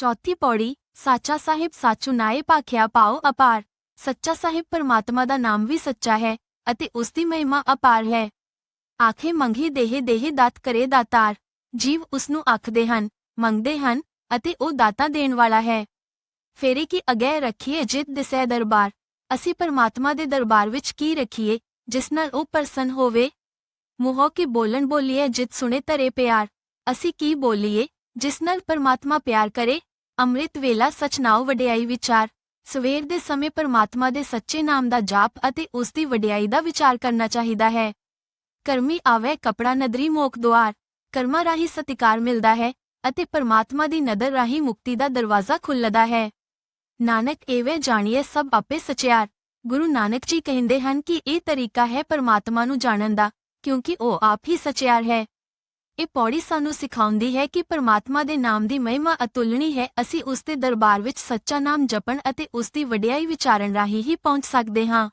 ਚੌਥੀ ਪੌੜੀ ਸਾਚਾ ਸਾਹਿਬ ਸਾਚੂ ਨਾਏ ਭਾਖਿਆ ਪਾਓ ਅਪਾਰ। ਸੱਚਾ ਸਾਹਿਬ ਪਰਮਾਤਮਾ ਦਾ ਨਾਮ ਵੀ ਸੱਚਾ ਹੈ ਅਤੇ ਉਸ ਦੀ ਮਹਿਮਾ ਅਪਾਰ ਹੈ। ਆਖੇ ਮੰਗੀ ਦੇਹ ਦੇਹ ਦਾਤ ਕਰੇ ਦਾਤਾਰ। ਜੀਵ ਉਸ ਨੂੰ ਆਖਦੇ ਹਨ, ਮੰਗਦੇ ਹਨ ਅਤੇ ਉਹ ਦਾਤਾ ਦੇਣ ਵਾਲਾ ਹੈ। ਫੇਰੇ ਕੀ ਅਗੈ ਰੱਖੀਏ ਜਿਤ ਦਿਸੈ ਦਰਬਾਰ। ਅਸੀਂ ਪਰਮਾਤਮਾ ਦੇ ਦਰਬਾਰ ਵਿੱਚ ਕੀ ਰੱਖੀਏ, ਜਿਸ ਨਾਲ ਉਹ ਪ੍ਰਸੰਨ ਹੋਵੇ? ਮੂੰਹੋਂ ਕੀ ਬੋਲਣ ਬੋਲੀਏ ਜਿਤ ਸੁਣੇ ਤਰੇ ਪਿਆਰ। ਅਸੀਂ ਕੀ ਬੋਲੀਏ, ਜਿਸ ਨਾਲ ਪਰਮਾਤਮਾ ਪਿਆਰ ਕਰੇ? ਅੰਮ੍ਰਿਤ ਵੇਲਾ ਸਚ ਵਡਿਆਈ ਵਿਚਾਰ। ਸਵੇਰ ਦੇ ਸਮੇਂ ਪਰਮਾਤਮਾ ਦੇ ਸੱਚੇ ਨਾਮ ਦਾ ਜਾਪ ਅਤੇ ਉਸ ਦੀ ਵਡਿਆਈ ਦਾ ਵਿਚਾਰ ਕਰਨਾ ਚਾਹੀਦਾ ਹੈ। ਕਰਮੀ ਆਵੇ ਕਪੜਾ ਨਦਰੀ ਮੋਖ ਦੁਆਰ। ਕਰਮਾਂ ਰਾਹੀਂ ਸਤਿਕਾਰ ਮਿਲਦਾ ਹੈ ਅਤੇ ਪਰਮਾਤਮਾ ਦੀ ਨਦਰ ਰਾਹੀਂ ਮੁਕਤੀ ਦਾ ਦਰਵਾਜ਼ਾ ਖੁੱਲਦਾ ਹੈ। ਨਾਨਕ ਏਵੇਂ ਜਾਣੀਏ ਸਭ ਆਪੇ ਸਚਿਆਰ। ਗੁਰੂ ਨਾਨਕ ਜੀ ਕਹਿੰਦੇ ਹਨ ਕਿ ਇਹ ਤਰੀਕਾ ਹੈ ਪਰਮਾਤਮਾ ਨੂੰ ਜਾਣਨ ਦਾ, ਕਿਉਂਕਿ ਉਹ ਆਪ ਹੀ ਸਚਿਆਰ ਹੈ। ਇਹ ਪੌੜੀ ਸਾਨੂੰ ਸਿਖਾਉਂਦੀ ਹੈ ਕਿ ਪਰਮਾਤਮਾ ਦੇ ਨਾਮ ਦੀ ਮਹਿਮਾ ਅਤੁਲਣੀ ਹੈ। ਅਸੀਂ ਉਸ ਦੇ ਦਰਬਾਰ ਵਿੱਚ ਸੱਚਾ ਨਾਮ ਜਪਣ ਅਤੇ ਉਸ ਦੀ ਵਡਿਆਈ ਵਿਚਾਰਨ ਰਾਹੀਂ ਹੀ ਪਹੁੰਚ ਸਕਦੇ ਹਾਂ।